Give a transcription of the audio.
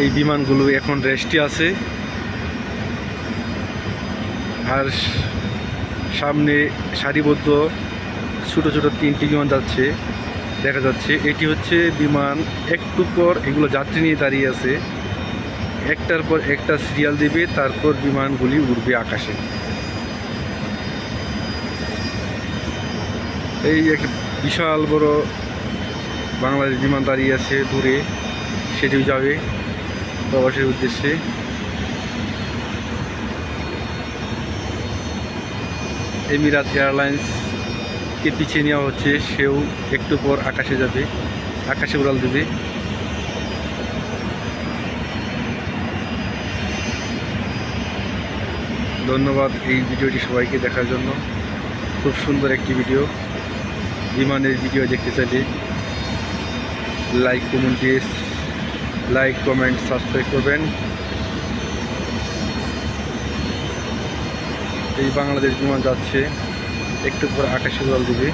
এই বিমানগুলো এখন রেস্টে আছে। আর সামনে সারিবদ্ধ ছোট ছোট তিনটি বিমান যাচ্ছে, দেখা যাচ্ছে। এটি হচ্ছে বিমান একটু পর এগুলো যাত্রী নিয়ে দাঁড়িয়ে আছে। একটার পর একটা সিরিয়াল দেবে, তারপর বিমানগুলি উড়বে আকাশে। এই একটা বিশাল বড় বাংলাদেশ বিমান দাঁড়িয়ে আছে দূরে, সেটিও যাবে। প্রবাসের উদ্দেশ্যে। এমিরাত এয়ারলাইন্সকে পিছিয়ে নেওয়া হচ্ছে, সেও একটু পর আকাশে যাবে, আকাশে উড়াল দেবে। ধন্যবাদ এই ভিডিওটি সবাইকে দেখার জন্য। খুব সুন্দর একটি ভিডিও। বিমানের ভিডিও দেখতে চাইলে লাইক, কমেন্ট দিয়ে লাইক কমেন্ট সাবস্ক্রাইব করবেন। এই বাংলাদেশ বিমান যাচ্ছে একটু পর আকাশে জল দিবে।